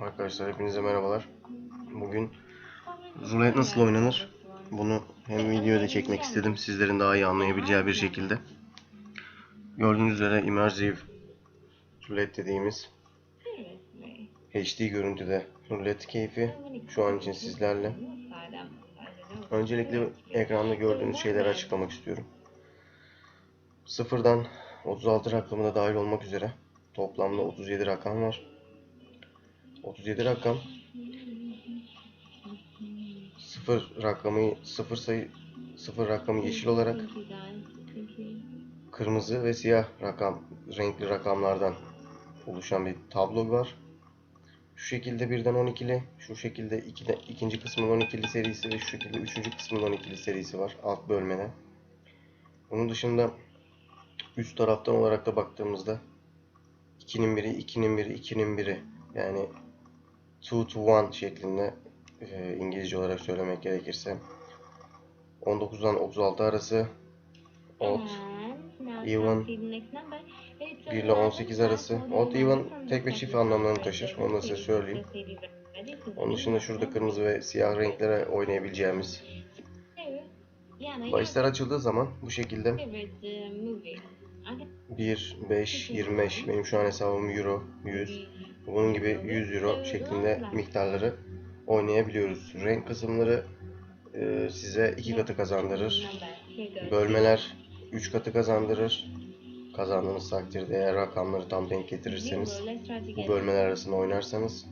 Arkadaşlar hepinize merhabalar. Bugün rulet nasıl oynanır? Bunu hem videoda çekmek istedim sizlerin daha iyi anlayabileceği bir şekilde. Gördüğünüz üzere immersive rulet dediğimiz HD görüntüde rulet keyfi şu an için sizlerle. Öncelikle ekranda gördüğünüz şeyleri açıklamak istiyorum. Sıfırdan 36 rakamı da dahil olmak üzere toplamda 37 rakam var. 37 rakam 0 rakamı 0 sayı 0 rakamı yeşil olarak kırmızı ve siyah rakam renkli rakamlardan oluşan bir tablo var. Şu şekilde birden 12'li, şu şekilde ikide, ikinci kısmın 12'li serisi ve şu şekilde üçüncü kısmın 12'li serisi var alt bölmede. Bunun dışında üst taraftan olarak da baktığımızda 2'nin biri, 2'nin biri, 2'nin biri yani 2 to 1 şeklinde e, İngilizce olarak söylemek gerekirse. 19'dan 36 arası. Odd even 1 ile 18 arası. odd even tek ve çift anlamlarını taşır. Onu da size söyleyeyim. Onun dışında şurada kırmızı ve siyah renklere oynayabileceğimiz bahisler açıldığı zaman bu şekilde 1, 5, 25 benim şu an hesabım euro 100 bunun gibi 100 euro şeklinde miktarları oynayabiliyoruz. Renk kısımları e, size 2 katı kazandırır. Bölmeler 3 katı kazandırır. Kazandığınız takdirde eğer rakamları tam denk getirirseniz bu bölmeler arasında oynarsanız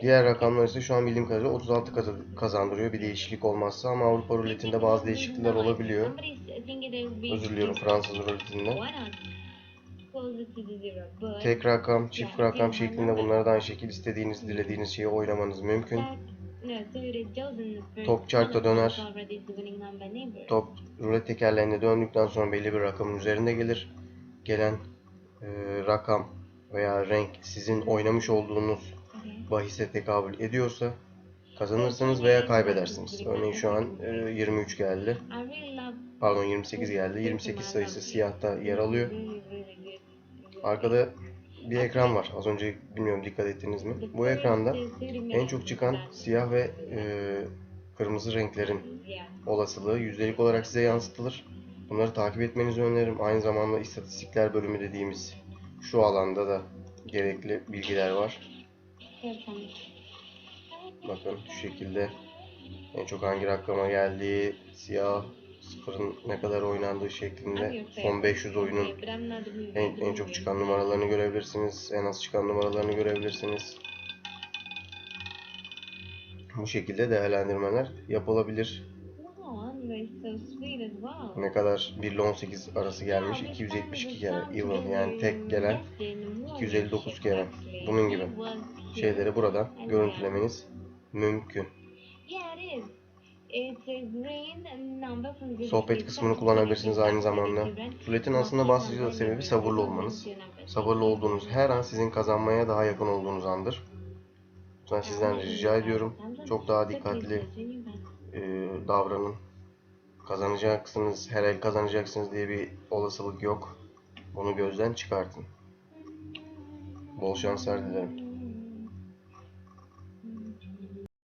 Diğer rakamlar ise şu an bildiğim kadarıyla 36 katı kazandırıyor bir değişiklik olmazsa ama Avrupa ruletinde bazı değişiklikler olabiliyor. Özür diliyorum Fransız ruletinde. Tek rakam, çift rakam şeklinde bunları da aynı şekilde istediğiniz, dilediğiniz şeyi oynamanız mümkün. Top çarkta döner. Top rulet tekerleğinde döndükten sonra belli bir rakamın üzerinde gelir. Gelen e, rakam veya renk sizin oynamış olduğunuz bahise tekabül ediyorsa kazanırsınız veya kaybedersiniz. Örneğin şu an e, 23 geldi. Pardon 28 geldi. 28 sayısı siyahta yer alıyor. Arkada bir ekran var. Az önce bilmiyorum dikkat ettiniz mi? Bu ekranda en çok çıkan siyah ve e, kırmızı renklerin olasılığı yüzdelik olarak size yansıtılır. Bunları takip etmenizi öneririm. Aynı zamanda istatistikler bölümü dediğimiz şu alanda da gerekli bilgiler var. Bakın şu şekilde en çok hangi rakama geldiği, siyah sıfırın ne kadar oynandığı şeklinde son 500 oyunun en, en çok çıkan numaralarını görebilirsiniz. En az çıkan numaralarını görebilirsiniz. Bu şekilde değerlendirmeler yapılabilir. Ne kadar 1 ile 18 arası gelmiş? 272 kere even yani tek gelen 259 kere. Bunun gibi şeyleri buradan görüntülemeniz mümkün. Sohbet kısmını kullanabilirsiniz aynı zamanda. Ruletin aslında bahsediyor sebebi sabırlı olmanız. Sabırlı olduğunuz her an sizin kazanmaya daha yakın olduğunuz andır. Ben sizden rica ediyorum. Çok daha dikkatli e, davranın. Kazanacaksınız, her el kazanacaksınız diye bir olasılık yok. Bunu gözden çıkartın. Bol şanslar dilerim.